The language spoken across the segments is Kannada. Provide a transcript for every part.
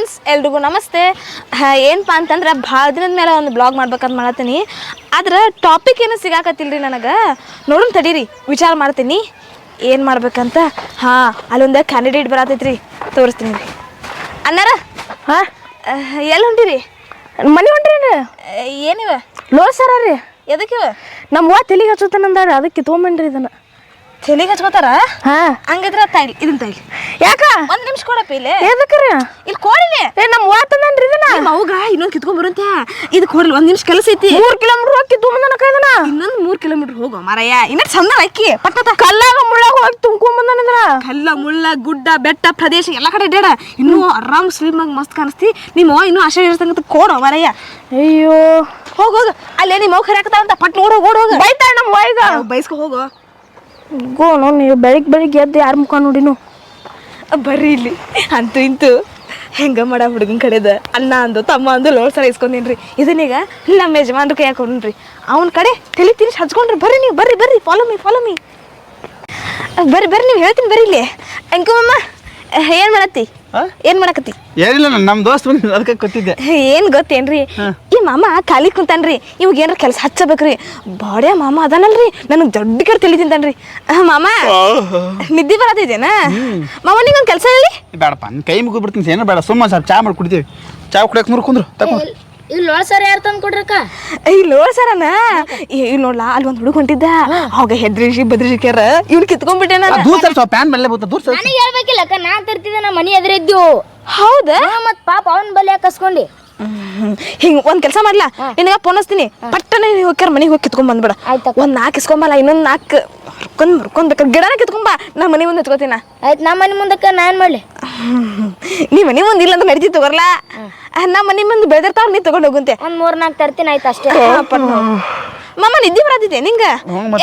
ಫ್ರೆಂಡ್ಸ್ ಎಲ್ರಿಗೂ ನಮಸ್ತೆ. ಏನಪ್ಪ ಅಂತಂದ್ರೆ ಭಾಳ ದಿನದ ಮೇಲೆ ಒಂದು ಬ್ಲಾಗ್ ಮಾಡ್ಬೇಕಂತ ಮಾಡತ್ತೀನಿ. ಆದ್ರೆ ಟಾಪಿಕ್ ಏನು ಸಿಗಾಕತ್ತಿಲ್ರಿ ನನಗೆ? ನೋಡೋಣ ತಡೀರಿ ವಿಚಾರ ಮಾಡ್ತೀನಿ. ಏನು ಮಾಡ್ಬೇಕಂತ? ಹಾಂ ಅಲ್ಲೊಂದು ಕ್ಯಾಂಡಿಡೇಟ್ ಬರತೈತ್ರಿ ತೋರಿಸ್ತೀನಿ. ರೀ ಅನ್ನಾರ ಹಾಂ ಎಲ್ಲಿ ಹೊಂಟಿರಿ? ಮನೆ ಹೊಂಟ್ರಿ ಏನಿವ? ಲೋ ಸರ ರೀ ಎದಕ್ಕಿವ ನಮ್ಮ ತಲೆಗೆ ಹಚ್ಚುತ್ತಾನಂದಾರ ಅದಕ್ಕೆ ತೊಗೊಂಬನ್ರಿ ಇದನ್ನ. ತಲೆಗೆ ಹಚ್ಕೋತಾರ? ಹಾ. ಹಂಗಿದ್ರೆ ತಾಯಿಲಿ ಇದನ್ನ ತಾಯಿಲಿ ಯಾಕ? ಒಂದ್ ನಿಮಿಷ ಕೊಡಪ್ಪ ಇಲ್ಲಿ. ಎದಕ್ರಿ ಇಲ್ಲಿ ಕೋಡಿಲಿ. ಏ ನಮ್ಮ ಅವ್ವ ತಂದನ್ರಿ ಇದನ್ನ ಅವ್ಗ ಇನ್ನೊಂದು ಕಿತ್ಕೊಂಡ್ ಬರುವಂತೆ. ಇದು ಕೋಡಿಲಿ ಒಂದ್ ನಿಮಿಷ ಕೆಲಸ ಐತಿ. ಮೂರ್ ಕಿಲೋಮೀಟರ್ ಹೋಗಿ ತೊಗೊಂಬಂದನ ಇದನ್ನ. ಇನ್ನೊಂದ್ ಮೂರ್ ಕಿಲೋಮೀಟರ್ ಹೋಗೋ ಮಾರಾಯ ಇನ್ನ ಚಂದ ಅಕ್ಕಿ. ಪಟ್ಟತ ಕಲ್ಲಾಗ ಮುಳ್ಳಾಗ ಹೋಗಿ ತುಂಬ್ಕೊಂಬಂದನ ಇದನ್ನ. ಕಲ್ಲ ಮುಳ್ಳ ಗುಡ್ಡ ಬೆಟ್ಟ ಪ್ರದೇಶ ಎಲ್ಲ ಕಡೆ ಇಡ್ಯಾಡ. ಇನ್ನೂ ಆರಾಮ್ ಸ್ಲಿಮ್ ಆಗಿ ಮಸ್ತ್ ಕಾಣಿಸ್ತಿ. ನಿಮ್ಮ ಇನ್ನೂ ಆಶೆ ಇರ್ತಂಗ ಕೋಡೋ ಮಾರಾಯ ಅಯ್ಯೋ. ಹೋಗೋಗ ಹೋಗ. ಅಲ್ಲೇ ನಿಮ್ಮ ಅವ್ವ ಕರೆಯಾಕತ್ತಾಳ ಅಂತ ಪಟ್ ನೋಡು ಓಡ್ ಹೋಗ. ಬೈತಾಳ ನಮ್ಮ ಬೈಸ್ಕ ಬೈಸ್ಕೊ ಹೋಗೋ. ಗೋ ನೋ ನೀವು ಬೆಳಿಗ್ಗೆ ಬೆಳಿಗ್ಗೆ ಎದ್ದು ಯಾರ ಮುಖ ನೋಡಿನು? ಬರ್ರಿ ಇಲ್ಲಿ. ಅಂತೂ ಇಂತು ಹೆಂಗ ಮಾಡ ಹುಡುಗನ ಕಡೆದ? ಅಣ್ಣ ಅಂದು, ತಮ್ಮ ಅಂದು ಲೋಡ್ ಸಲ ರೀ ಇದನ್ನೀಗ ನಮ್ಮ ಯಜಮಾನ್ರ ಕೈ ಹಾಕೊಂಡ್ರಿ ಅವನ ಕಡೆ ತಲೆ ತಿರ್ಸಿ ಹಚ್ಕೊಂಡ್ರಿ. ಬರ್ರಿ ನೀವು, ಬರ್ರಿ ಬರ್ರಿ. ಫಾಲೋ ಮೀ ಫಾಲೋ ಮೀ ಬರ್ರಿ ಬರ್ರಿ, ನೀವು ಹೇಳ್ತೀನಿ ಬರ್ರಿ ಇಲ್ಲಿ. ಅಂಕುಮಮ್ಮ ಏನು ಮಾಡತ್ತಿ? ಏನು ಮಾಡಕತ್ತಿ? ಏನಿಲ್ಲ ನಮ್ಮ ದೋಸ್ತ್ ಬಂದಿದ್ದ ಅದಕ್ಕೆ ಗೊತ್ತಿದ್ದೆ ಏನು ಗೊತ್ತೇನ್ರಿ? ಈ ಮಾಮ ಖಾಲಿ ಕುಂತಾನ್ರಿ. ಇವಾಗ ಏನಾರ ಕೆಲಸ ಹಚ್ಚಬೇಕ್ರಿ. ಬಾಡ್ಯ ಮಾಮ ಅದಾನಲ್ರಿ. ನನಗೆ ದೊಡ್ಡ ಕಡೆ ತಲೆ ತಿಂತಾನ್ರಿ ಆ, ಮಾಮ ನಿದ್ದೆ ಬರತ್ತಿದೇನಾ ಮಾಮ ನಿಗೊಂದು ಕೆಲಸ ಹೇಳಿ. ಬೇಡಪ್ಪ ನನ್ನ ಕೈ ಮುಗಿದು ಬಿಡ್ತೀನಿ ಏನೋ ಬೇಡ. ಸುಮ್ಮ ಸ್ವಲ್ಪ ಚಾ ಮಾಡಿ ಕುಡಿತೀವಿ ಚಾ ಕುಡಿಯಕ್ಕೆ ನೂರು ಕುಂದ್ರು ತಗೊಂಡು ಇಲ್ಲಿ ಲೋಳ ಸರ್ ಯಾರು ತಂದು ಕೊಡ್ರಕ್ಕ? ಇಲ್ಲ ಸರನ ಇಲ್ಲಿ ನೋಡ್ಲಾ ಅಲ್ಲಿ ಒಂದು ಹುಡುಗ ಹೊಂಟಿದ್ದ. ಅವಾಗ ಹೆದ್ರಿಸಿ ಬದ್ರಿಸಿಕ್ಯಾರ. ಇವ್ನು ಕಿತ್ಕೊಂಡ್ಬಿಟ್ಟೆ ನಾನು. ದೂರ ಸರ್ ಸ್ವಲ್ಪ ಪ್ಯಾನ್ ಮೇಲೆ ಬತ್ತ ದೂರ ಸರ್. ನನಗೆ ಹೇಳ್ಬೇಕಿಲ್ಲಕ್ಕ ನಾ ತರ್ತಿದ್ದೆ ನಮ್ಮ ಮನೆ ಎದುರಿದ್ದು ಹೌದಾ? ಮತ್ತು ಪಾಪ ಅವನ ಬಲೆ ಹಾಕಸ್ಕೊಂಡಿ ಹಿಂಗ್ ಒಂದ್ ಕೆಲಸ ಮಾಡ್ಲಾ? ನಿನಗ ಫೋನ್ ಹಚ್ತೀನಿ. ಪಟ್ಟನೆ ಹೋಗ್ಯಾರ ಮನೆಗೆ ಹೋಗಿ ಕಿತ್ಕೊಂಡ್ ಬಂದ್ಬಿಡ. ಒಂದು ಒಂದ್ ನಾಲ್ಕು ಇಸ್ಕೊಂಬಲ್ಲ ಇನ್ನೊಂದ್ ನಾಲ್ಕು ಹರ್ಕೊಂಡ್ ಮರ್ಕೊಂಡ್ ಬೇಕಾದ್ರೆ ಗಿಡನ ಕಿತ್ಕೊಂಬ ನಾ ಮನೆ ಮುಂದೆ ಎತ್ಕೋತೀನ ಆಯ್ತು ನಮ್ಮ ಮನೆ ಮುಂದಕ್ಕ ನಾ ಏನ್ ಮಾಡ್ಲಿ ನೀ ಮನೆ ಮುಂದೆ ಇಲ್ಲ ಅಂತ ನಡೀತಿ ತಗೋರ್ಲಾ ನಮ್ಮ ಮನೆ ಮುಂದೆ ಬೆಳೆದಿರ್ತಾವ ನೀ ತಗೊಂಡ್ ಹೋಗುಂತೆ ಒಂದ್ ಮೂರ್ ನಾಲ್ಕು ತರ್ತೀನಿ ಆಯ್ತು ಅಷ್ಟೇ. ಮಾಮ ನಿದ್ದೆ ಬರತ್ತಿದೆ ನಿಂಗ?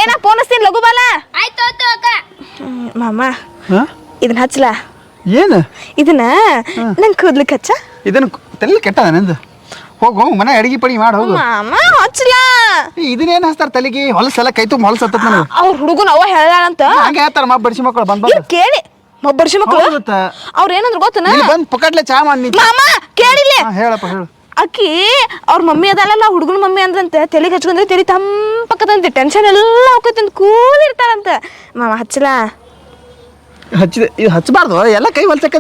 ಏನ ಫೋನ್ ಹಚ್ತೀನಿ ಲಘು ಬಾಲ. ಆಯ್ತು ಆಯ್ತು ಅಕ್ಕ. ಮಾಮ ಇದನ್ನ ಹಚ್ಚಲ ಏನು? ಇದನ್ನ ನಂಗೆ ಕೂದ್ಲಿಕ್ಕೆ ಹಚ್ಚ? ಇದನ್ನ ತಲೆ ಕೆಟ್ಟದ ನಂದು? ಹೋಗು ಹೋಗು ಮನೆ ಅಡಿಗೆ ಪಡಿ ಮಾಡಿ ಹೋಗು. ಮಾಮ ಹಚ್ಲಾ. ಇದನ್ನೇನ್ ಹಚ್ತಾರ ತಲೆಗೆ? ಹೊಲಸೆಲ್ಲ ಕೈ ತುಂಬ ಹೊಲಸ ಹತ್ತದ ನನಗೆ. ಅವ್ರ ಹುಡುಗನ ಅವ ಹೇಳಂತ ಹಂಗೆ ಹೇಳ್ತಾರ ಮಾ ಬಡಿಸಿ ಮಕ್ಕಳು ಬಂದ್ ಕೇಳಿ. ಒಬ್ಬರ್ಷಿ ಮಕ್ಕಳು ಹೌದು ಗೊತ್ತಾ? ಅವ್ರ ಏನಂದ್ರು ಗೊತ್ತನ? ಬಂದ್ ಪಕಟ್ಲೆ ಚಾ ಮಾಡಿ ನೀ ಮಾಮ ಕೇಳಿಲ್ಲ. ಹಾಂ ಹೇಳಪ್ಪ ಹೇಳು. ಅಕ್ಕಿ ಅವ್ರ ಮಮ್ಮಿ ಅದಲ್ಲ ಹುಡುಗನ ಮಮ್ಮಿ ಅಂದ್ರಂತೆ ತಲೆಗೆ ಹಚ್ಕೊಂಡ್ರೆ ತಲೆ ತಂಪಕ್ಕದಂತೆ ಟೆನ್ಷನ್ ಎಲ್ಲ ಹೋಗ್ತಂತ ಕೂಲ್ ಇರ್ತಾರಂತ ಮಾಮ ಹಚ್ಚಲ? ಹಚ್ಚಿದೆ ಇದು ಹಚ್ಚಬಾರ್ದು ಎಲ್ಲ ಕೈ ಹೊಲ್ಸಕ್ಕೆ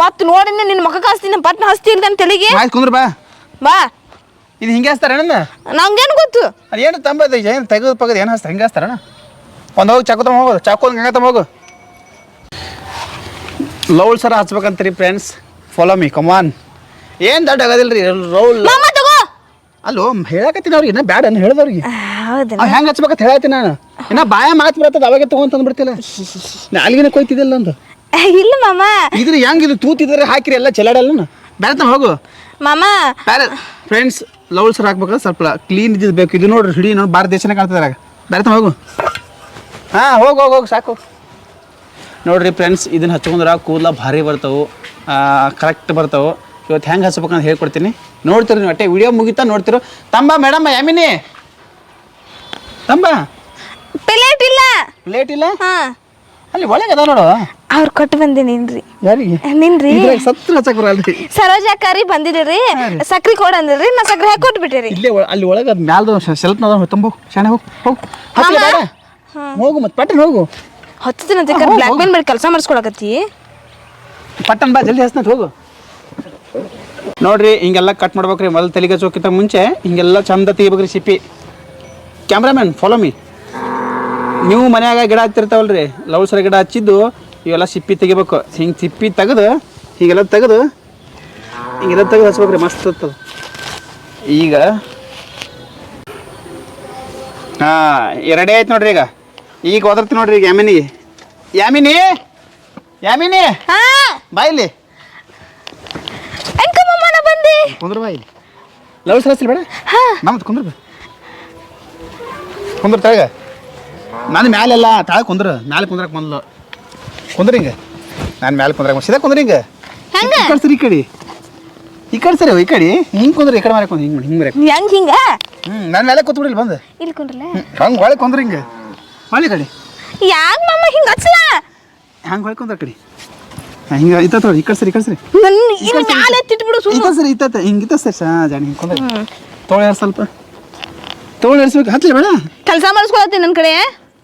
ಮತ್ ನೋಡಿ ನಿನ್ನ ಮಕ್ಕ ಹಚ್ತೀನಿ ಪಟ್ನ ಹಸ್ತಿ ಅಂತ ತಲೆಗೆ. ಆಯ್ತು ಕುಂದ್ರ ಬಾ. ಬಾ. ಇದು ಹಿಂಗೆ ಹಚ್ತಾರೆ ಅಣ್ಣ ನಂಗೇನು ಗೊತ್ತು? ಏನು ತಂಬದು ಏನು ತೆಗೆದು ಪಗದು ಏನು ಹಚ್ತಾರೆ ಹಿಂಗೆ ಅಣ್ಣ ಒಂದು ಹೋಗಿ ಚಾಕು ತಮ್ಮ ಹೋಗು ಚಾಕು ಹಂಗೆ ತಮ್ಮ ಹೋಗು. ಲೌಲ್ ಸರ ಹಚ್ಬೇಕಂತೀರಿ friends follow me come on ಏನು ದೊಡ್ಡ ಆಗೋದಿಲ್ಲ ರೀ ರೌಲ್ ಮಾಮ ತಗೋ. ಅಲ್ಲೋ ಹೇಳಕತ್ತೀನಿ ಅವ್ರಿಗೆ ಇನ್ನ ಬ್ಯಾಡ ಅನ್ನ ಹೇಳ್ದವ್ರಿಗೆ. ಹೌದಾ. ಅವ್ ಹೆಂಗೆ ಹಚ್ಬೇಕಂತ ಹೇಳತ್ತೀನಿ ನಾನು. ಇನ್ನ ಬಾಯ ಮಾತು ಬರ್ತದೆ ಅವಾಗೆ ತಗೊಂತಂದು ಬಿಡ್ತಿಲ್ಲ ನಾಲ್ಗಿನ ಕೊಯ್ತಿದ್ದಿಲ್ಲ ಅಂದು ಇಲ್ಲ ಮಾಮ. ಇದ್ರ ಹೆಂಗೆ ಇದು ತೂತಿದ್ರೆ ಹಾಕಿರಿ ಎಲ್ಲ ಚೆಲ್ಲಾಡಲ್ಲ ಬೇರೆ ಹೋಗು. ಮಾಮ. ಬೇರೆ ಫ್ರೆಂಡ್ಸ್ ಲೌಲ್ ಸರ್ ಹಾಕ್ಬೇಕಾದ್ರೆ ಸ್ವಲ್ಪ ಕ್ಲೀನ್ ಇದ್ದಿದ್ದು ಬೇಕು. ಇದು ನೋಡ್ರಿ ಹಿಡಿ ನೋಡಿ ಭಾರತ ದೇಶನೇ ಕಾಣ್ತದೆ ಬೇರೆ ಹೋಗು. ಹಾಂ ಹೋಗು ಹೋಗು ಹೋಗಿ ಸಾಕು. ನೋಡ್ರಿ ಫ್ರೆಂಡ್ಸ್ ಇದನ್ನ ಹಚ್ಕೊಂಡ್ರೆ ಕೂದಲ ಭಾರಿ ಬರ್ತಾವೆ. ಕರೆಕ್ಟ್ ಬರ್ತಾವೆ. ಇವತ್ತು ಹೆಂಗೆ ಹಚ್ಬೇಕಂತ ಹೇಳ್ಕೊಡ್ತೀನಿ. ನೋಡ್ತೀರಿ ನೀವು ಅಟ್ಟೆ ವಿಡಿಯೋ ಮುಗಿತಾ ನೋಡ್ತಿರೋ. ತಂಬ ಮೇಡಮ್ ಯಾಮಿನಿ? ತಂಬ? ಪ್ಲೇಟ್ ಇಲ್ಲ. ಪ್ಲೇಟ್ ಇಲ್ಲ? ಹಾ. ಅಲ್ಲಿ ಒಳಗೆ ಅದ ನೋಡು. ಅವ್ರು ಕೊಟ್ಟು ಬಂದಿನಿನ್ರಿ ಯಾರಿಗೆ? ನಿನ್ರಿ. ಇದ್ರಾಗ ಸತ್ರ ಹಚ್ಚಕ್ ಬರಲ್ರಿ. ಸರೋಜ ಅಕ್ಕಾರಿ ಬಂದಿದ್ದೀರಿ. ಸಕ್ರಿ ಕೊಡ ಅಂದ್ರಿ ನಾ ಸಕ್ರಿ ಹಾಕಿ ಕೊಟ್ಬಿಟ್ಟಿರಿ. ಇಲ್ಲೇ ಒಳ- ಅಲ್ಲಿ ಒಳಗೆ ಅದು ಮ್ಯಾಲ್ದು ಸೆಲ್ಫ್ ನದ ತುಂಬ ಶಾಣೆ ಹೋಗು ಹೋಗು. ಬೇಡ. ಹೋಗು ಮತ್ತೆ ಪಟ್ಟೆ ಹೋಗು ಹತ್ತು ದಿನ ಬ್ಲ್ಯಾಕ್ ಮೇಲ್ ಮಾಡಿ ಕೆಲಸ ಮಾಡಿಸ್ಕೊಳಕತ್ತಿ. ಪಟ್ಟನ್ ಬಾ, ಜಲ್ದಿ ಹಚ್ನ ಹೋಗು. ನೋಡ್ರಿ, ಹಿಂಗೆಲ್ಲ ಕಟ್ ಮಾಡ್ಬೇಕ್ರಿ. ಮೊದಲು ತಲೆಗೆ ಚೋಕಿತ ಮುಂಚೆ, ಹಿಂಗೆಲ್ಲ ಚಂದ ತೆಗಿಬೇಕ್ರಿ ಸಿಪ್ಪಿ. ಕ್ಯಾಮ್ರಾಮ್ಯಾನ್ ಫಾಲೋ ಮಿ ನೀವು ಮನ್ಯಾಗ ಗಿಡ ಹಚ್ಚಿರ್ತಾವಲ್ರಿ ಲವ್ಸರ ಗಿಡ ಹಚ್ಚಿದ್ದು, ಇವೆಲ್ಲ ಸಿಪ್ಪಿ ತೆಗಿಬೇಕು. ಹಿಂಗೆ ಸಿಪ್ಪಿ ತೆಗೆದು, ಹೀಗೆಲ್ಲ ತೆಗೆದು, ಹಿಂಗೆಲ್ಲ ತೆಗೆದು ಹಚ್ಬೇಕ್ರಿ, ಮಸ್ತ್ ಇರ್ತದೆ. ಈಗ, ಹಾಂ, ಎರಡೇ ಆಯ್ತು ನೋಡ್ರಿ ಈಗ. ಈಗ ಒದರ್ತಿ ನೋಡ್ರಿ ಈಗ ಯಾಮಿನಿ? ಯಾಮಿನಿ? ಯಾಮಿನಿ ಬಾಯಿಲಿ ಅಂಕಮ್ಮನ ಬಂದಿ. ಕುಂದ್ರ ಬಾಯಿಲಿ ಲವ್ ಸರಸಿಲ್ ಬೇಡ? ನಮ್ದು ಕುಂದ್ರ ಬಾ. ಕುಂದ್ರ ತೆಳಗ. ನಾನು ಮ್ಯಾಲೆಲ್ಲ ತಾಳ ಕುಂದ್ರ. ಮ್ಯಾಲೆ ಕುಂದ್ರಕ್ಕೆ ಮೊದಲು ಕುಂದ್ರ ಹಿಂಗ. ನಾನು ಮ್ಯಾಲೆ ಕುಂದ್ರಕ್ ಸೀದಾ ಕುಂದ್ರ ಹಿಂಗ. ಕಳ್ಸ್ರಿ ಈ ಕಡೆ. ಸರಿ ಈ ಕಡೆ ಸರಿ ಈ ಕಡೆ. ಹಿಂಗೆ ಕುಂದ್ರ ಈ ಕಡೆ ಮಾರಕ್ ಹಿಂಗೆ ಹಿಂಗೆ ಮರೆ ಹೆಂಗ್ ಹಿಂಗ? ಹ್ಞೂ ನಾನು ಮೇಲೆ ಕೂತ್ಬಿಡಿಲ್ಲ ಬಂದು. ಇಲ್ಲಿ ಕುಂದ್ರಲ್ಲ ಹಂಗೆ ಒಳಗೆ ಕುಂದ್ರ ಹಿಂಗೆ. ಮಾಡಿ ಕಡೆ. ಯಾಕೆ ಮಾಮ ಹಿಂಗ ಹಚ್ಚಲ ಹಂಗೆ ಹೊಳೆ ಕುಂದ್ರ ಕಡೆ? ಹಿಂಗೆ ಇತ್ತ ತೋರಿ ಈ ಕಡೆ ಸರಿ ಈ ಕಡೆ ಸರಿ ಮ್ಯಾಲೆ ಎತ್ತಿಟ್ಬಿಡು ಸುಮ್ಮನೆ ಇತ್ತ ಸರಿ ಇತ್ತ ಹಿಂಗ ಇತ್ತ ಸರಿ ಹಾ ಜಾಣಿ ಹಿಂಗೆ ತೋಳ ಯಾರು ಸ್ವಲ್ಪ? ತೋಳ ಏರ್ಸ್ಬೇಕು ಹತ್ತಲಿ ಬೇಡ. ಕೆಲಸ ಮಾಡಿಸ್ಕೊಳತ್ತೀನಿ ನನ್ನ ಕಡೆ.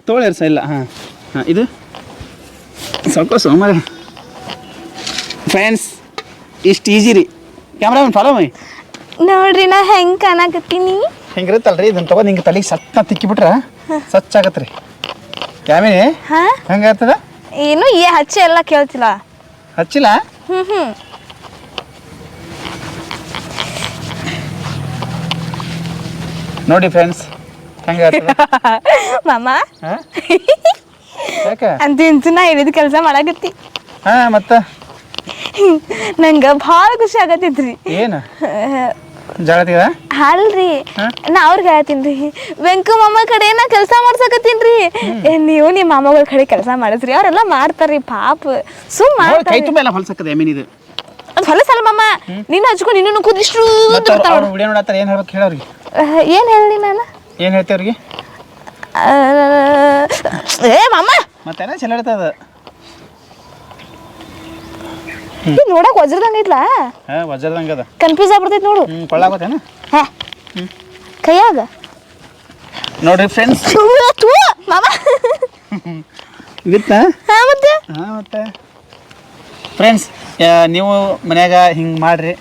ತೋಳ ಏರ್ಸ ಇಲ್ಲ ಹಾಂ. ಹಾಂ ಇದು. ಸ್ವಲ್ಪ ಸೋಮಾರ ಫ್ರೆಂಡ್ಸ್ ಇಷ್ಟು ಈಜಿ ರೀ. ಕ್ಯಾಮ್ರಾ ಫಾಲೋ ಮೈ ನೋಡ್ರಿ ನಾ ಹೆಂಗ್ ಕಾಣಕತ್ತೀನಿ? ಹಿಂಗಿರುತ್ತಲ್ರಿ? ಇದನ್ನ ತಗೊಂಡು ಹಿಂಗೆ ತಲೆಗೆ ಸತ್ತ ತಿಕ್ಕಿಬಿಟ್ರೆ ಸ್ವಚ್ಛ ಆಗತ್ತೆ ರೀ ಕ್ಯಾಮಿನಿ ಹಾ. ಹೆಂಗಾಗ್ತದ? ಏನು ಏ ಹಚ್ಚೆ ಎಲ್ಲ ಕೇಳ್ತಿಲ್ಲ. ಹಚ್ಚಿಲ್ಲ? ಹ್ಞೂ ಹ್ಞೂ ನೋಡಿ ಫ್ರೆಂಡ್ಸ್ ಹೆಂಗ ಮಾಮ? ಯಾಕೆ? ಅಂತ ಇಂಚು ನಾ ಹೇಳಿದ ಕೆಲಸ ಮಾಡಾಕತ್ತಿ. ಹಾ ಮತ್ತ? ನಂಗ ಭಾಳ ಖುಷಿ ಆಗತ್ತೈತ್ರಿ. ಏನು? ಜಾಗತಿಗ ಅಲ್ರಿ. ನಾ ಅವ್ರಿಗೆ ಹೇಳ್ತೀನಿ ರೀ. ವೆಂಕು ಮಾಮ ಕಡೆ ನಾ ಕೆಲಸ ಮಾಡ್ಸಕತ್ತೀನ್ರಿ ನೀವು ನಿಮ್ಮ ಮಾಮಗಳ ಕಡೆ ಕೆಲಸ ಮಾಡಿಸ್ರಿ. ಅವರೆಲ್ಲ ಮಾಡ್ತಾರ್ರಿ ಪಾಪ. ಸುಮ್ ಕೈ ಮಾಡ್ತಾರೆ ತುಂಬ ಎಲ್ಲ ಹೊಲ್ಸಕ್ಕದ ಎಮೀನ್ ಇದು. ಅದು ಹೊಲಸಲ್ಲ ಮಾಮ. ನೀನು ಹಚ್ಕೊಂಡು ನೀನು ಕುದಿಷ್ಟು ಮತ್ತೆ ಅವ್ರು ವಿಡಿಯೋ ನೋಡತ್ತಾರ ಏನು ಹೇಳ್ಬೇಕು ಹೇಳೋರಿಗೆ ಏನು ಹೇಳಿ ನಾನು ಏನು ಹೇಳ್ತೇವೆ ಅವ್ರಿಗೆ? ಆ, ಏ ಮಾಮ. ಚಲೋ ಇರ್ತದ. ಇದು ನೋಡಕ್ ವಜ್ರದಂಗ ಐತ್ಲಾ? ಹಾಂ ವಜ್ರದಂಗೆ ಅದ. ಕನ್ಫ್ಯೂಸ್ ಆಗ್ಬಿಡ್ತೈತಿ ನೋಡು. ಹ್ಞೂ ಕೊಳ್ಳಾಗೋತೇನ ಹಾ. ಕೈಯಾಗ? ನೋಡ್ರಿ ಫ್ರೆಂಡ್ಸ್ ಮಾಮ. ಹಾ ಮತ್ತೆ? ಹಾಂ ಮತ್ತೆ? ಫ್ರೆಂಡ್ಸ್ ನೀವು ಮನ್ಯಾಗ ಹಿಂಗೆ ಮಾಡ್ರಿ.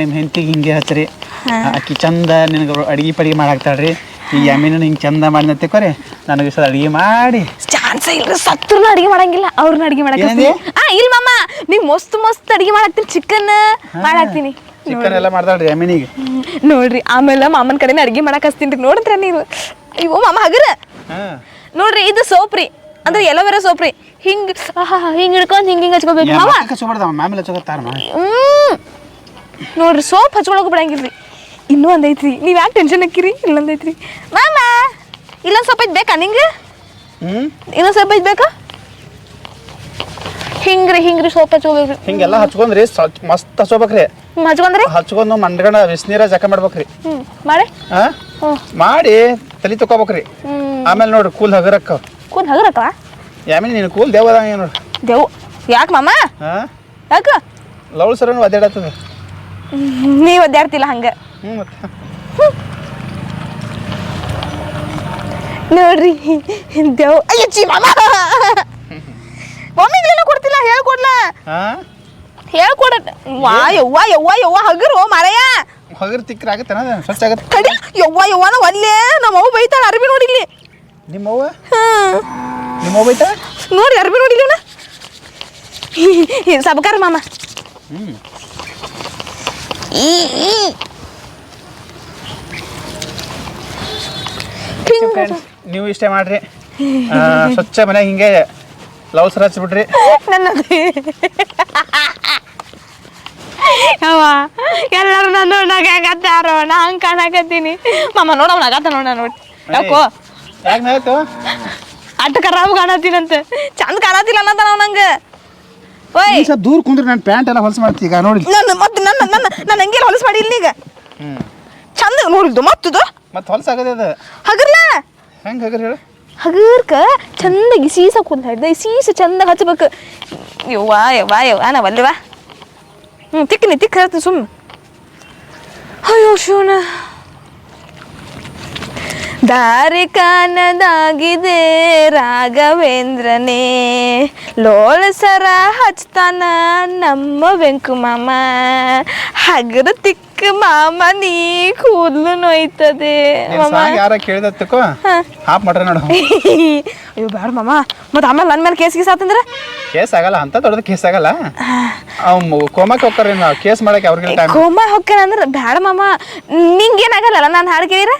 ನಿಮ್ಮ ಹೆಂಡತಿಗೆ ಹಿಂಗೆ ಹಚ್ರಿ. ಆಕಿ ಚಂದ ನಿನಗೆ ಅಡಿಗೆ ಪಡಿಗೆ ಮಾಡಾಕ್ತಾಳ್ರಿ. ಈ ಯಮೀನು ಹಿಂಗೆ ಚಂದ ಮಾಡಿ ತಿಕ್ಕೋರಿ. ನನಗೆ ಸಲ ಅಡ್ಗೆ ಮಾಡಿ. ಚಾನ್ಸ್ ಇಲ್ರಿ. ಅಡಿಗೆ ಮಾಡಂಗಿಲ್ಲ ಅವ್ರನ್ನ ಅಡಿಗೆ ಮಾಡಕ್ ಏನಂದಿ? ಆ ಇಲ್ಲ ಮಾಮ ನೀವ್ ಮಸ್ತ್ ಮಸ್ತ್ ಅಡಿಗೆ ಮಾಡಾಕ್ತೀನಿ ಚಿಕನ್ ಮಾಡಾಕ್ತೀನಿ ಚಿಕನ್ ಎಲ್ಲ ಮಾಡ್ತಾಳ್ರಿ ಯಮೀನಿಗೆ ಹ್ಮ್, ನೋಡ್ರಿ ಆಮೇಲೆ ಮಾಮನ ಕಡೆನ ಅಡಿಗೆ ಮಾಡಕ್ ಹಚ್ತೀನಿ ನೋಡಿದ್ರ ನೀವು? ಅಯ್ಯೋ ಮಾಮ ಹಗರ? ಹಾಂ. ನೋಡ್ರಿ ಇದು ಸೋಪ್ ರೀ ಅಂದ್ರೆ ಎಲೋವೆರಾ ಸೋಪ್ ರೀ ಹಿಂಗ್ ಆಹಾ, ಹಿಂಗ್ ಹಿಡ್ಕೊಂಡ್ ಹಿಂಗ್ ಹಿಂಗ್ ಹಚ್ಕೋಬೇಕು. ಮಾಮ ಹಚ್ಕೊಬಾರ್ದು ಆಮೇಲೆ ಹಚ್ಕೋತಾರ ಹ್ಮ್. ನೋಡ್ರಿ ಸೋಪ್ ಹಚ್ಕೊಳಕ್ ಬಿಡಂಗಿಲ್ರಿ. ಇನ್ನೂ ಒಂದೈತ್ರಿ ನೀವ್ ಯಾಕೆ ಟೆನ್ಷನ್ ಹಾಕಿರಿ? ಇಲ್ಲೊಂದೈತ್ರಿ ಮಾಮ ಇಲ್ಲೊಂದ್ ಸ್ವಲ್ಪ ಐತ್ ಬೇಕಾ ನಿಂಗೆ? ಇನ್ನೊಂದ್ ಸ್ವಲ್ಪ ಇದ್ಬೇಕಾ ಬೇಕಾ? ಹಿಂಗ್ರಿ ಹಿಂಗ್ರಿ ಸೋಪ್ ಹಚ್ಕೋಬೇಕ್ರಿ ಹಿಂಗೆಲ್ಲ ಹಚ್ಕೊಂಡ್ರಿ ಮಸ್ತ್ ಹಚ್ಕೋಬೇಕ್ರಿ. ಹ್ಮ್, ಹಚ್ಕೊಂಡ್ರಿ? ಹಚ್ಕೊಂಡು ಮಂಡ್ಗಣ ಬಿಸಿನೀರ ಜಕ ಮಾಡ್ಬೇಕ್ರಿ. ಹ್ಮ್ ಮಾಡಿ. ಹಾ ಹ್ಮ್. ಮಾಡಿ ತಲೆ ತಕೋಬೇಕ್ರಿ ಹ್ಮ್. ಆಮೇಲೆ ನೋಡ್ರಿ ಕೂಲ್ ಹಗರಕ್ಕ. ಕೂಲ್ ಹಗರಕ್ಕ? ಯಾಮಿನ ನೀನು ಕೂಲ್ ದೇವದಂಗ ನೋಡ್ರಿ. ದೇವ ಯಾಕೆ ಮಾಮ? ಹಾ ಯಾಕ? ಲವಳು ಸರನು ಒದ್ದಾಡತ್ತದ ನೀವ್ ಒದ್ದಾಡ್ತಿಲ್ಲ ಹಂಗ. ಹ್ಞೂ ಮತ್ತೆ? ನೋಡ್ರಿ. ದೇವ್ ಅಯ್ಯ ಚಿ ಮಾಮ. ಏನೋ ಕೊಡ್ತಿಲ್ಲ ಹೇಳ್ಕೊಡ್ಲ? ಹೇಳ್ಕೊಡ ವಾ ಯವ್ವ ಯವ್ವ ಯವ್ವ ಹಗರು ಮಾರಯ್ಯ ಹಗರ್ ತಿಕ್ಕರ ಆಗತ್ತೆ ಸ್ವಚ್ಛ ಆಗತ್ತೆ. ಕಡಿ ಯವ್ವ ಯವ್ವನ ಒಲ್ಲೆ ನಮ್ಮ ಅವ್ವ ಬೈತಾಳ ಅರ್ಬಿ ನೋಡಿಲ್ಲಿ ನಿಮ್ಮವ್ವ? ನಿಮ್ಮ ನಿಮ್ಮವ್ವ ಬೈತಾ ನೋಡಿ ಅರ್ಬಿ ನೋಡಿಲ್ಲ ಸಬಕಾರ ಮಾಮ. ಈ ಈ. ಹಿಂಗ್ ಫ್ರೆಂಡ್ಸ್ ನೀವು ಇಷ್ಟೇ ಮಾಡ್ರಿ. ಸ್ವಚ್ಛ ಮನ್ಯಾಗ ಹಿಂಗೆ ಲವ್ ಸರ ಹಚ್ಬಿಡ್ರಿ. ನನ್ನ ಯವ್ವ ಎಲ್ಲರೂ ನನ್ನ ನೋಡಾಕ ಹೆಂಗತ್ತಾರೋ ನಾ ಹಂಗೆ ಕಾಣಕತ್ತೀನಿ. ಮಾಮ ನೋಡಮ್ಮ ಆಗತ್ತ ನೋಡ ನೋಡಿ ಯಾಕೋ? ಯಾಕೆ ನಾಯ್ತು ಅಟ್ಟು ಖರಾಬ್ ಕಾಣತ್ತೀನಂತ. ಚಂದ ಕಾಣತ್ತಿಲ್ಲ ಅನ್ನತ್ತ ನಾವು ನಂಗೆ. ಓಯ್. ಸ್ವಲ್ಪ ದೂರ ಕುಂದ್ರೆ ನನ್ನ ಪ್ಯಾಂಟ್ ಎಲ್ಲ ಹೊಲಸು ಮಾಡ್ತಿ ಈಗ ನೋಡಿ ನನ್ನ ಮತ್ತೆ ನನ್ನ ನನ್ನ ನನ್ನ ಹಂಗೆಲ್ಲ ಹೊಲಸು ಮಾಡಿ ಈಗ. ಚಂದ ನೋಡಿದ್ದು ಮತ್ತದು? ಮತ್ತೆ ಹೊಲಸು ಆಗದೆ ಅದು? ಹಗರ್ಲ? ಹೆಂಗೆ ಹಗರ್ ಹೇಳು? ಹಗರ್ಕ ಚಂದಾಗಿ ಸೀಸ ಕುಂತ ಹಿಡ್ದ ಸೀಸ ಚಂದಾಗ ಹಚ್ಬೇಕು. ಯವ್ವ ಯವ್ವ ಯವ್ವ ನಾವಲ್ಲವಾ ಹ್ಞೂ ತಿಕ್ಕನಿ ತಿಕ್ಕ ಹೇಳ್ತೀನಿ ಸುಮ್ಮ ಅಯ್ಯೋ ಶಿವನ ದಾರಿ ಕಾಣದಾಗಿದೆ ರಾಘವೇಂದ್ರನೇ. ಲೋಳ ಸರ ಹಚ್ತಾನ ನಮ್ಮ ವೆಂಕು ಮಾಮ ಹಗರ ತಿಕ್ಕ ಮಾಮ ನೀ ಕೂದಲು ನೋಯ್ತದೆ. ಮಾಮ. ಯಾರ ಕೇಳಿದ ತಿಕ್ಕೋ ಹಾಪ್ ಮಾಡ್ರೆ ನೋಡು. ಅಯ್ಯೋ ಬೇಡ ಮಾಮ. ಮತ್ತೆ ಆಮೇಲೆ ನನ್ನ ಮೇಲೆ ಕೇಸ್ ಗೀಸ್ ಆತಂದ್ರೆ? ಕೇಸ್ ಆಗಲ್ಲ ಅಂತ ದೊಡ್ಡದು ಕೇಸ್ ಆಗಲ್ಲ. ಅವ್ ಕೋಮಕ್ಕೆ ಹೋಗ್ತಾರೆ ನಾವು ಕೇಸ್ ಮಾಡಕ್ಕೆ ಅವ್ರಿಗೆ ಟೈಮ್ ಕೋಮ ಹೋಗ್ತಾರ ಅಂದ್ರೆ ಬೇಡ ಮಾಮ. ನಿಂಗೇನಾಗಲ್ಲ ನಾನು ಹಾಡು ಕೇಳಿರ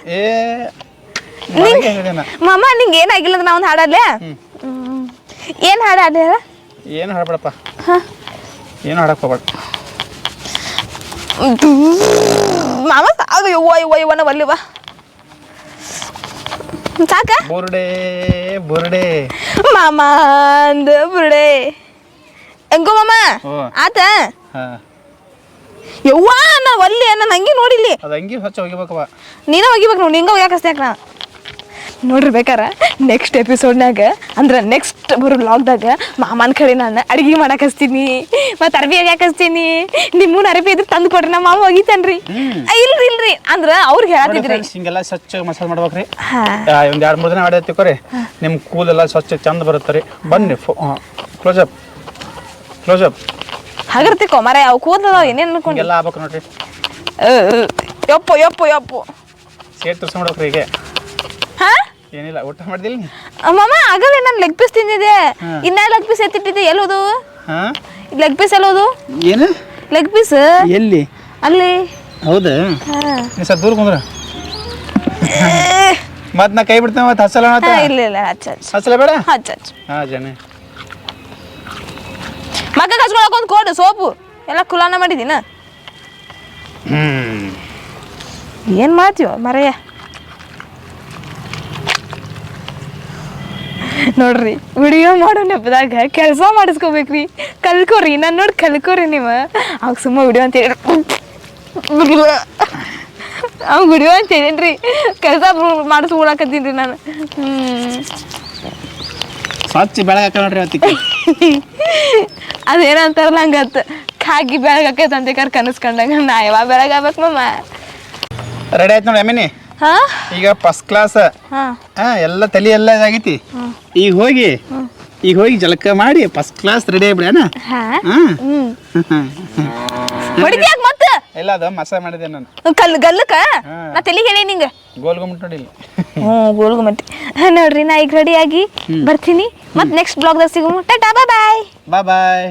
ಮಾಮ ನಿಂಗೆ ಏನಾಗಿಲ್ಲ ಅಂದ್ರೆ ನಾವು ಒಂದು ಹಾಡಲ್ಲೇ ಏನು ಹಾಡು ಹಾಡಿ ಹೇಳ? ಏನು ಹಾಡಬೇಡಪ್ಪ. ಏನು ಹಾಡಕ್ಕೆ ಹೋಗ್ಬೇಡ. ಮಾಮ ಸಾಕು ಯವ್ವ ಯವ್ವ ಯವ್ವನ ಒಲ್ಲಿವ ಸಾಕ ಬುರ್ಡೆ ಬುರ್ಡೆ ಮಾಮ ಅಂದ ಬಿಡೆ ಹೆಂಗೋ ಮಾಮ ಓ. ಆತ ಹಾ ಯವ್ವ ನಾ ಒಲ್ಲೆ ನಾನು ಹಂಗೆ ನೋಡಿಲ್ಲಿ ಅದು ಹಂಗೆ ಹಚ್ಚ ಹೋಗಿಬೇಕವ ನೀನ ಒಗಿಬೇಕು ನೋಡಿ ನಿಂಗ ಒಗ್ಯಾಕ ಹಸ್ತ್ಯಾಕ ನಾ ನೋಡ್ರಿ ಬೇಕಾರ? ನೆಕ್ಸ್ಟ್ ಎಪಿಸೋಡ್ನಾಗ ಅಂದ್ರೆ ನೆಕ್ಸ್ಟ್ ಬರೋ ಲಾಕ್ದಾಗ ಮಾಮನ ಕಡೆ ನಾನು ಅಡಿಗೆ ಮಾಡಕ್ ಹಚ್ತೀನಿ ಮತ್ತೆ ಅರ್ಬಿ ಆಗ್ಯಾಕೆ ಹಚ್ತೀನಿ. ನಿಮ್ಮನ್ನ ಅರ್ಬಿ ಇದ್ರೆ ತಂದು ಕೊಡ್ರಿ ನಮ್ಮ ಮಾಮ ಒಗಿತಾನ್ರಿ ಇಲ್ರಿ ಇಲ್ರಿ. ಅಂದ್ರ ಅವ್ರಿಗೆ ಹೇಳಿದ್ರಿ ಹೇಳತ್ತಿದ್ರಿ ಹಿಂಗೆಲ್ಲ ಸ್ವಚ್ಛ ಮಸಾಜ್ ಮಾಡ್ಬೇಕ್ರಿ. ಒಂದು ಎರಡು ಮೂರು ದಿನ ಆಡೇ ತಿಕ್ಕೋರಿ. ನಿಮ್ಮ ಕೂದಲೆಲ್ಲ ಸ್ವಚ್ಛ ಚಂದ ಬರುತ್ತೆ ರೀ. ಬನ್ನಿ ಕ್ಲೋಸಪ್ ಕ್ಲೋಸಪ್ ಹಾಗಿರ್ತಿ ಕೊಮಾರ ಅವು ಕೂದಲ ಏನೇನು ಅನ್ಕೊಂಡು ಎಲ್ಲ ಆಗ್ಬೇಕು ನೋಡ್ರಿ. ಯಪ್ಪು ಯಪ್ಪು ಯಪ್ಪ. ಸೇರ್ ತೋರ್ಸ ಮಾಡ್ಬೇಕ್ರಿ ಹೀಗೆ. ಹಾ? ಏನಿಲ್ಲ ಊಟ ಮಾಡಿದಿಲ್ಲ ನೀ ಮಾಮ ಆಗಲೇ ನಾನು ಲೆಗ್ ಪೀಸ್ ತಿಂದಿದ್ದೆ. ಇನ್ನ ಲೆಗ್ ಪೀಸ್ ಎತ್ತಿಟ್ಟಿದ್ದೆ. ಎಲ್ಲೋದು ಹಾ? ಲೆಗ್ ಪೀಸ್ ಎಲ್ಲೋದು ಏನು? ಲೆಗ್ ಪೀಸ್ ಎಲ್ಲಿ? ಅಲ್ಲಿ. ಹೌದಾ. ನೀ ಸ್ವಲ್ಪ ದೂರ ಕುಂದ್ರ? ಮತ್ತೆ ನಾ ಕೈ ಬಿಡ್ತೇನೆ ಮತ್ತೆ ಹಸಲ ಇಲ್ಲ ಇಲ್ಲ ಹಚ್ಚ ಹಚ್ಚ. ಹಸಲ ಬೇಡ? ಹಚ್ಚ ಹಚ್ಚ. ಹಾ ಜನ ಮಗ ಕಚ್ಕೊಳಕ್ ಒಂದು ಕೋಡು ಸೋಪು. ಎಲ್ಲ ಕುಲಾನ ಮಾಡಿದೀನ ಹ್ಮ್. ಏನ್ ಮಾಡ್ತೀವ ಮರಯ್ಯ ನೋಡ್ರಿ ವಿಡಿಯೋ ಮಾಡೋ ನೆಪದಾಗ ಕೆಲಸ ಮಾಡಿಸ್ಕೋಬೇಕ್ರಿ. ಕಲ್ಕೋರಿ ನಾನು ನೋಡಿ ಕಲ್ಕೋರಿ ನೀವು. ಅವಾಗ ಸುಮ್ಮ ವಿಡಿಯೋ ಅಂತ ಹೇಳಿ. ಅವ್ ವಿಡಿಯೋ ಅಂತ ಹೇಳೇನ್ರಿ. ಕೆಲಸ ಮಾಡಿಸ್ಕೊಳಕತ್ತೀನಿ ರೀ ನಾನು. ಸ್ವಚ್ಛ ಬೆಳಗಾಕ ನೋಡ್ರಿ ಅವತ್ತಿಗೆ ಅದೇನಂತಾರಲ್ಲ ಹಂಗತ್ತ ಕಾಗಿ ಬೆಳಗಾಕೈತೆ ಅಂತ ಕರ್ ಕನಸ್ಕೊಂಡಂಗ. ನಾ ಯಾವಾಗ ಬೆಳಗಾಗ್ಬೇಕು ಮಮ್ಮ ರೆಡಿ ಆಯ್ತು ನೋಡಿ ಅಮ್ಮಿನಿ ಹಾ? ಈಗ ಫಸ್ಟ್ ಕ್ಲಾಸ್ ಹಾ. ಹಾಂ ಎಲ್ಲ ತಲೆ ಎಲ್ಲ ಇದಾಗೈತಿ. ಈಗ ಹೋಗಿ ಈಗ ಹೋಗಿ ಜಲಕ ಮಾಡಿ ಫಸ್ಟ್ ಕ್ಲಾಸ್ ರೆಡಿ ಆಗ್ಬಿಡಣ. ಹಾ? ಹ್ಮ್. ಹೊಡಿದ್ಯಾಕ ಮತ್ತ? ಇಲ್ಲ ಅದು ಮಸ ಮಾಡಿದೆ ನಾನು. ಕಲ್ ಗಲ್ಲುಕ ನಾ ತಲೆ ಹೇಳಿ ನಿಂಗೆ. ಗೋಲ್ ಗುಮ್ಮಟ್ ನೋಡಿಲ್ಲ ಹ್ಞೂ ಗೋಲ್ಗುಮಟ್ಟಿ ನೋಡ್ರಿ ನಾ ಈಗ ರೆಡಿ ಆಗಿ ಬರ್ತೀನಿ. ಮತ್ತೆ ನೆಕ್ಸ್ಟ್ ಬ್ಲಾಗ್ದಾಗ ಸಿಗು ಟಾಟಾ ಬಾಯ್ ಬಾಯ್ ಬಾಯ್